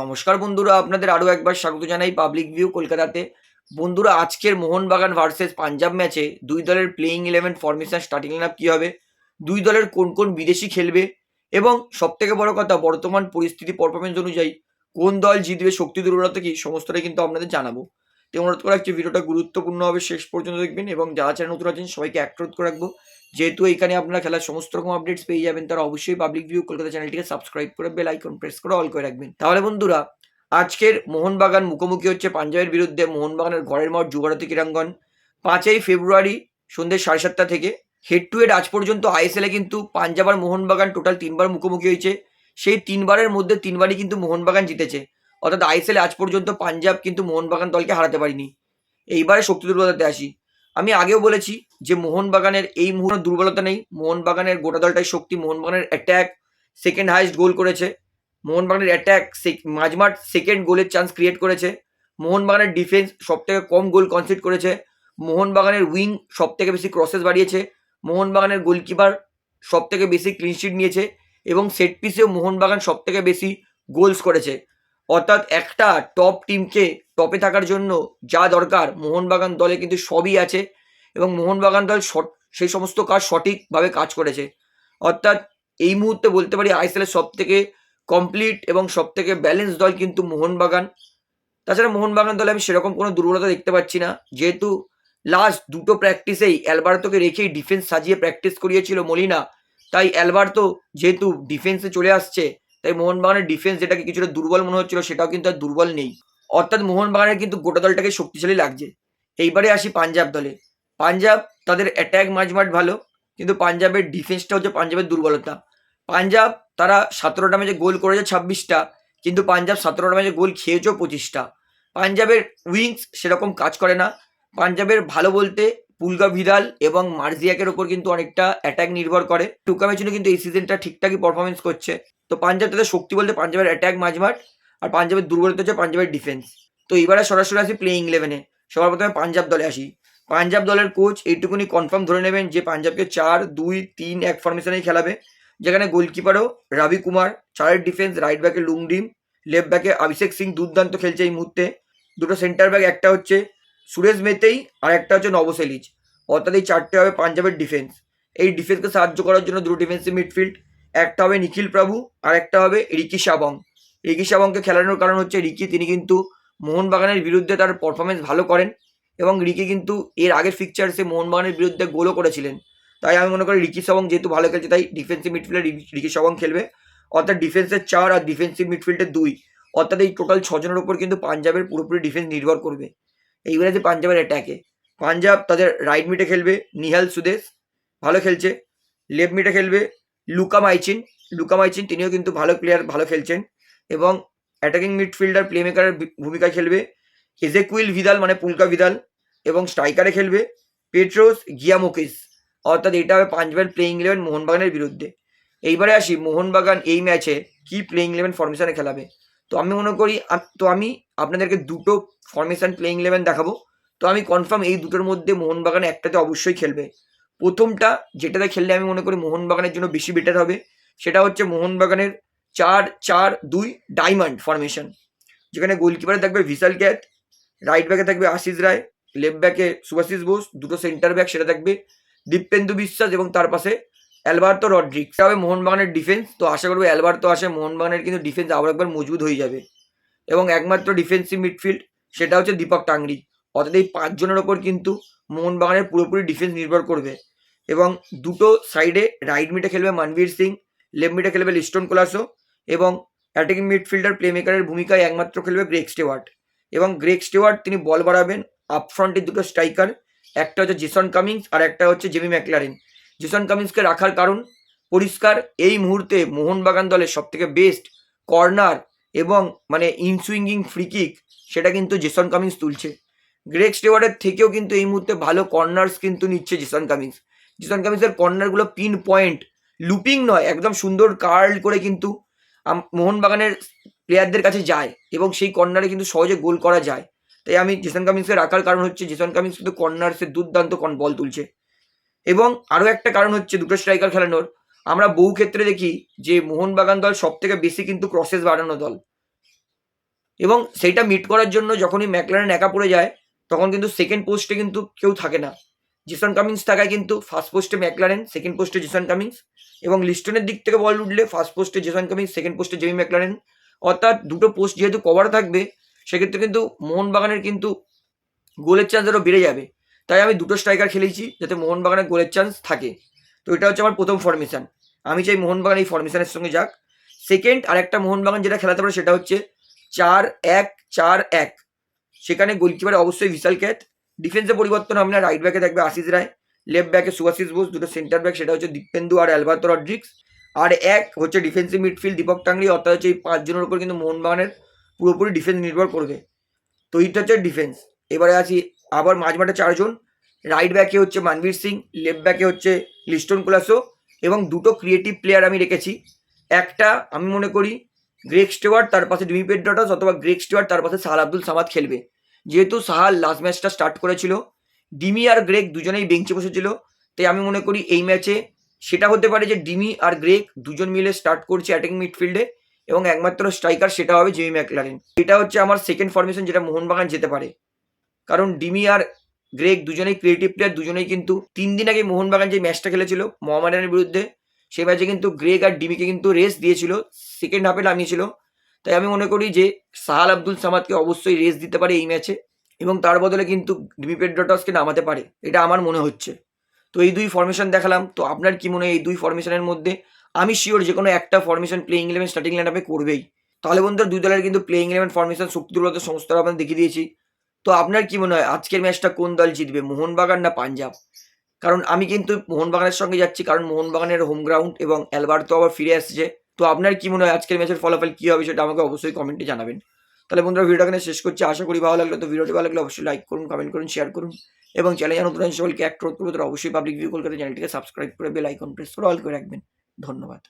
নমস্কার বন্ধুরা, আপনাদের আরও একবার স্বাগত জানাই পাবলিক ভিউ কলকাতাতে। বন্ধুরা, আজকের মোহনবাগান ভার্সেস পাঞ্জাব ম্যাচে দুই দলের playing eleven formation starting line up কী হবে? দুই দলের কোন কোন বিদেশি খেলবে? এবং সবথেকে বড় কথা, বর্তমান পরিস্থিতি পারফরমেন্স অনুযায়ী কোন দল জিতবে, শক্তি দুর্বলতা কি, সমস্তটাই কিন্তু আপনাদের জানাব। তো অনুরোধ করে রাখছি ভিডিওটা গুরুত্বপূর্ণ হবে, শেষ পর্যন্ত দেখবেন এবং যারা চ্যানেল নতুন আছেন, সবাইকে অ্যাক্রোধ করে রাখব। যেহেতু এখানে আপনারা খেলার সমস্ত রকম আপডেটস পেয়ে যাবেন, তারা অবশ্যই পাবলিক ভিউ কলকাতা চ্যানেলটিকে সাবস্ক্রাইব করে বেল আইকন প্রেস করে অল করে রাখবেন। তাহলে বন্ধুরা, আজকের মোহনবাগান মুখোমুখি হচ্ছে পাঞ্জাবের বিরুদ্ধে, মোহনবাগানের ঘরের মাঠ যুবরাতি ক্রীড়াঙ্গন। পাঁচই ফেব্রুয়ারি সন্ধ্যে সাড়ে সাতটা থেকে হেড টু হেড আজ পর্যন্ত আইএসএলে কিন্তু পাঞ্জাব আর মোহনবাগান টোটাল তিনবার মুখোমুখি হয়েছে। সেই তিনবারের মধ্যে তিনবারই কিন্তু মোহনবাগান জিতেছে। অর্থাৎ আইএসএলে আজ পর্যন্ত পাঞ্জাব কিন্তু মোহনবাগান দলকে হারাতে পারেনি। এইবারে শক্তি দুর্বলতাতে আসি। আমি আগেও বলেছি যে মোহনবাগানের এই মুহূর্তে দুর্বলতা নেই। মোহনবাগানের গোটা দলটাই শক্তি, মোহনবাগানের অ্যাট্যাক সেকেন্ড হাইস্ট গোল করেছে। মোহনবাগানের অ্যাট্যাক মাঝমাঠ সেকেন্ড গোলের চান্স ক্রিয়েট করেছে। মোহনবাগানের ডিফেন্স সব থেকে কম গোল কনসিড করেছে। মোহনবাগানের উইং সব থেকে বেশি ক্রসেস বাড়িয়েছে। মোহনবাগানের গোলকিপার সব থেকে বেশি ক্লিনশিট নিয়েছে। এবং সেট পিসেও মোহনবাগান সব থেকে বেশি গোলস করেছে। অর্থাৎ একটা টপ টিমকে টপে থাকার জন্য যা দরকার, মোহনবাগান দলে কিন্তু সবই আছে এবং মোহনবাগান দল সেই সমস্ত কাজ সঠিকভাবে কাজ করেছে। অর্থাৎ এই মুহূর্তে বলতে পারি আইএসএলের সব থেকে কমপ্লিট এবং সব থেকে ব্যালেন্স দল কিন্তু মোহনবাগান। তাছাড়া মোহনবাগান দলে আমি সেরকম কোনো দুর্বলতা দেখতে পাচ্ছি না। যেহেতু লাস্ট দুটো প্র্যাকটিসেই অ্যালবার্তোকে রেখেই ডিফেন্স সাজিয়ে প্র্যাকটিস করিয়েছিল মলিনা, তাই অ্যালবার্তো যেহেতু ডিফেন্সে চলে আসছে তাই মোহনবাগানের ডিফেন্স যেটাকে কিছুটা দুর্বল মনে হচ্ছিল, সেটাও কিন্তু আর দুর্বল নেই। অর্থাৎ মোহনবাগানের কিন্তু গোটা দলটাকে শক্তিশালী লাগছে। এইবারে আসি পাঞ্জাব দলে। পাঞ্জাব তাদের অ্যাট্যাক মাঝমাঠ ভালো, কিন্তু পাঞ্জাবের ডিফেন্সটা হচ্ছে পাঞ্জাবের দুর্বলতা। পাঞ্জাব তারা সতেরোটা ম্যাচে গোল করেছে ছাব্বিশটা, কিন্তু পাঞ্জাব সতেরোটা ম্যাচে গোল খেয়েছেও পঁচিশটা। পাঞ্জাবের উইংস সেরকম কাজ করে না। পাঞ্জাবের ভালো বলতে পুলকা ভিদাল এবং মার্জিয়াকের ওপর কিন্তু অনেকটা অ্যাটাক নির্ভর করে। টুকা ম্যাচনে কিন্তু এই সিজনটা ঠিকঠাকই পারফরমেন্স করছে। তো পাঞ্জাব তাদের শক্তি বলতে পাঞ্জাবের অ্যাটাক মাঝমাঠ আর পাঞ্জাবের দুর্বলতা হচ্ছে পাঞ্জাবের ডিফেন্স তো এবারে সরাসরি আসি প্লেইং ইলেভেনে সবার প্রথমে পাঞ্জাব দলে আসি। পাঞ্জাব দলের কোচ এইটুকুনি কনফার্ম ধরে নেবেন যে পাঞ্জাবকে চার, দুই, তিন এক ফরমেশনেই খেলাবে। যেখানে গোলকিপারও রবি কুমার, চারের ডিফেন্স রাইট ব্যাকে লুংডিম লেফট ব্যাকে অভিষেক সিং দুর্দান্ত খেলছে এই মুহূর্তে। দুটো সেন্টার ব্যাক একটা হচ্ছে সুরেশ মেতেই আর একটা হচ্ছে নবসেলিজ অর্থাৎ এই চারটে হবে পাঞ্জাবের ডিফেন্স এই ডিফেন্সকে সাহায্য করার জন্য দুটো ডিফেন্সিভ মিডফিল্ড একটা হবে নিখিল প্রভু, আর একটা হবে রিকি শাবং রিকি শাবংকে খেলানোর কারণ হচ্ছে রিকি, তিনি কিন্তু মোহনবাগানের বিরুদ্ধে তার পারফরমেন্স ভালো করেন এবং রিকি কিন্তু এর আগের ফিকচার্সে মোহনবাগানের বিরুদ্ধে গোলও করেছিলেন। তাই আমি মনে করি রিকি সাবং যেহেতু ভালো খেলছে, তাই ডিফেন্সিভ মিডফিল্ডে রিকি সাবং খেলবে। অর্থাৎ ডিফেন্সের চার আর ডিফেন্সিভ মিডফিল্ডের দুই। অর্থাৎ এই টোটাল ছজনের ওপর কিন্তু পাঞ্জাবের পুরোপুরি ডিফেন্স নির্ভর করবে। এইবারে যে পাঞ্জাবের অ্যাটাকে পাঞ্জাব তাদের রাইট মিটে খেলবে, নিহাল সুদেশ, ভালো খেলছে। লেফট মিটে খেলবে লুকা মাইচিন লুকা মাইচিন তিনিও কিন্তু ভালো প্লেয়ার ভালো খেলছেন এবং অ্যাটাকিং মিডফিল্ডার প্লেমেকারের ভূমিকা খেলবে। এজেকুইল ভিদাল মানে পুলকা ভিদাল এবং স্ট্রাইকারে খেলবে। পেট্রোস গিয়ামোকিস অর্থাৎ এটা হবে পাঞ্জাবের প্লেইং ইলেভেন মোহনবাগানের বিরুদ্ধে। এইবারে আসি, মোহনবাগান এই ম্যাচে কি প্লেইং ইলেভেন ফরমেশনে খেলাবে? তো আমি মনে করি তো আমি আপনাদেরকে দুটো ফরমেশন প্লেইং ইলেভেন দেখাবো। তো আমি কনফার্ম এই দুটোর মধ্যে মোহনবাগান একটাতে অবশ্যই খেলবে। প্রথমটা যেটাতে খেললে আমি মনে করি মোহনবাগানের জন্য বেশি বেটার হবে, সেটা হচ্ছে মোহনবাগানের চার চার দুই ডায়মন্ড ফরমেশন যেখানে গোলকিপারে থাকবে ভিশাল ক্যাথ রাইট ব্যাকে থাকবে আশিস রায় লেফট ব্যাকে সুভাশিস বোস, দুটো সেন্টার ব্যাক সেটা থাকবে দীপেন্দু বিশ্বাস এবং তার পাশে অ্যালবার্তো রড্রিক্স হবে মোহনবাগানের ডিফেন্স তো আশা করব অ্যালবার্তো আসে, মোহনবাগানের কিন্তু ডিফেন্স আবার একবার মজবুত হয়ে যাবে। এবং একমাত্র ডিফেন্সিভ মিডফিল্ড সেটা হচ্ছে দীপক টাংরি। অর্থাৎ এই পাঁচজনের ওপর কিন্তু মোহনবাগানের পুরোপুরি ডিফেন্স নির্ভর করবে। এবং দুটো সাইডে রাইট মিডে খেলবে মানবীর সিং লেফট মিডে খেলবে লিস্টন কোলাসো এবং অ্যাটাকিং মিডফিল্ডার প্লেমেকারের ভূমিকায় একমাত্র খেলবে গ্রেক স্টেওয়ার্ট এবং গ্রেক স্টেওয়ার্ট তিনি বল বাড়াবেন আপফ্রন্টের দুটো স্ট্রাইকার একটা হচ্ছে জেসন কামিংস আর একটা হচ্ছে জেমি ম্যাকলারেন জেসন কামিংসকে রাখার কারণ পরিষ্কার, এই মুহূর্তে মোহনবাগান দলের সবথেকে বেস্ট কর্নার এবং মানে ইনসুইঙ্গিং ফ্রি কিক সেটা কিন্তু জেসন কামিংস তুলছে। গ্রেক স্টেওয়ার্ডের থেকেও কিন্তু এই মুহূর্তে ভালো কর্নার্স কিন্তু নিচ্ছে জেসন কামিংস জেসন কামিংসের কর্নারগুলো পিন পয়েন্ট লুপিং নয়, একদম সুন্দর কার্ল করে কিন্তু মোহনবাগানের প্লেয়ারদের কাছে যায় এবং সেই কর্নারে কিন্তু সহজে গোল করা যায়। তাই আমি জেসন কামিংসকে রাখার কারণ হচ্ছে জেসন কামিংস কিন্তু কর্নার্সে দুর্দান্ত কন- বল তুলছে। এবং আরও একটা কারণ হচ্ছে দুটো স্ট্রাইকার খেলানোর। আমরা বহু ক্ষেত্রে দেখি যে মোহনবাগান দল সব থেকে বেশি কিন্তু ক্রসেস বাড়ানো দল। এবং সেইটা মিট করার জন্য যখনই ম্যাকলারেন একা পড়ে যায় তখন কিন্তু সেকেন্ড পোস্টে কিন্তু কেউ থাকে না। জিসন কামিংস থাকায় কিন্তু ফার্স্ট পোস্টে ম্যাকলারেন সেকেন্ড পোস্টে জিসন কামিংস এবং লিস্টনের দিক থেকে বল উঠলে ফার্স্ট পোস্টে জেসন কামিংস সেকেন্ড পোস্টে জেমি ম্যাকলারেন অর্থাৎ দুটো পোস্ট যেহেতু কভার থাকবে, সেক্ষেত্রে কিন্তু মোহনবাগানের কিন্তু গোলের চান্স আরও বেড়ে যাবে। তাই আমি দুটো স্ট্রাইকার খেলেছি যাতে মোহনবাগানের গোলের চান্স থাকে। তো এটা হচ্ছে আমার প্রথম ফরমেশন আমি চাই মোহনবাগান এই ফরমেশনের সঙ্গে যাক। সেকেন্ড আরেকটা মোহনবাগান যেটা খেলাতে পারে সেটা হচ্ছে চার এক চার এক। সেখানে গোলকিপারে অবশ্যই বিশাল ক্যাথ ডিফেন্সে পরিবর্তন না রাইট ব্যাকে থাকবে আশিস রায়। লেফট ব্যাকে সুভাশিস বোস দুটো সেন্টার ব্যাক সেটা হচ্ছে দীপেন্দু আর অ্যালবার্তো রড্রিক্স আর এক হচ্ছে ডিফেন্সিভ মিডফিল্ড দীপক টাংরি, অর্থাৎ হচ্ছে এই পাঁচজনের উপর কিন্তু মোহনবাগানের পুরোপুরি ডিফেন্স নির্ভর করবে। তো এইটা হচ্ছে ডিফেন্স এবারে আছি আবার মাঝমাঠে চারজন। রাইট ব্যাকে হচ্ছে মানবীর সিং লেফট ব্যাকে হচ্ছে লিস্টন কোলাসো। এবং দুটো ক্রিয়েটিভ প্লেয়ার আমি রেখেছি। একটা আমি মনে করি গ্রেক স্টেওয়ার্ট তার পাশে ডিমি পেড্রাটাস অথবা গ্রেক স্টেওয়ার্ট তার পাশে সাহাল আব্দুল সামাদ খেলবে। যেহেতু সাহাল লাস্ট ম্যাচটা স্টার্ট করেছিল, ডিমি আর গ্রেক দুজনেই বেঞ্চে বসেছিল, তাই আমি মনে করি এই ম্যাচে সেটা হতে পারে যে ডিমি আর গ্রেক দুজন মিলে স্টার্ট করছে অ্যাটাকিং মিডফিল্ডে এবং একমাত্র স্ট্রাইকার সেটা হবে জিমি ম্যাকলারেন। এটা হচ্ছে আমার সেকেন্ড ফরমেশন যেটা মোহনবাগান যেতে পারে। কারণ ডিমি আর গ্রেক দুজনেই ক্রিয়েটিভ প্লেয়ার দুজনেই কিন্তু তিন দিন আগে মোহনবাগান যে ম্যাচটা খেলেছিল মোহামেডানের বিরুদ্ধে সেই ম্যাচে কিন্তু গ্রেগ আর ডিমিকে কিন্তু রেস দিয়েছিল সেকেন্ড হাফে নামিয়েছিল। তাই আমি মনে করি যে সাহাল আব্দুল সামাদকে অবশ্যই রেস দিতে পারে এই ম্যাচে এবং তার বদলে কিন্তু ডিমি পেড্রটসকে নামাতে পারে, এটা আমার মনে হচ্ছে। তো এই দুই ফরমেশন দেখালাম, তো আপনার কি মনে হয় এই দুই ফরমেশনের মধ্যে? আমি শিওর যে কোনো একটা formation playing eleven starting line আপে করবেই। তাহলে বন্ধুরা, দুই দলের কিন্তু প্লেইং ইলেভেন ফরমেশন শক্তি দুর্বলতা সমস্ত আপনাদের দেখিয়ে দিয়েছি। তো আপনার কি মনে হয়, আজকের ম্যাচটা কোন দল জিতবে, মোহনবাগান না পাঞ্জাব? কারণ আমি কিন্তু মোহনবাগানের সঙ্গে যাচ্ছি, কারণ মোহনবাগানের হোম গ্রাউন্ড এবং অ্যালবার তো আবার ফিরে আসছে। তো আপনার কি মনে হয় আজকের ম্যাচের ফলাফল কী হবে সেটা আমাকে অবশ্যই কমেন্টে জানাবেন। তাহলে বন্ধুরা ভিডিওটা এখানে শেষ করছি। আশা করি ভালো লাগল। তো ভিডিওটি ভালো লাগলে অবশ্যই লাইক করুন কমেন্ট করুন শেয়ার করুন এবং চ্যানেল নতুন সকলকে এক করব। তারা অবশ্যই পাবলিক ভিউ কলকাতা চ্যানেলটিকে সাবস্ক্রাইব করে বেল আইকন প্রেস করে অল করে রাখবেন। ধন্যবাদ।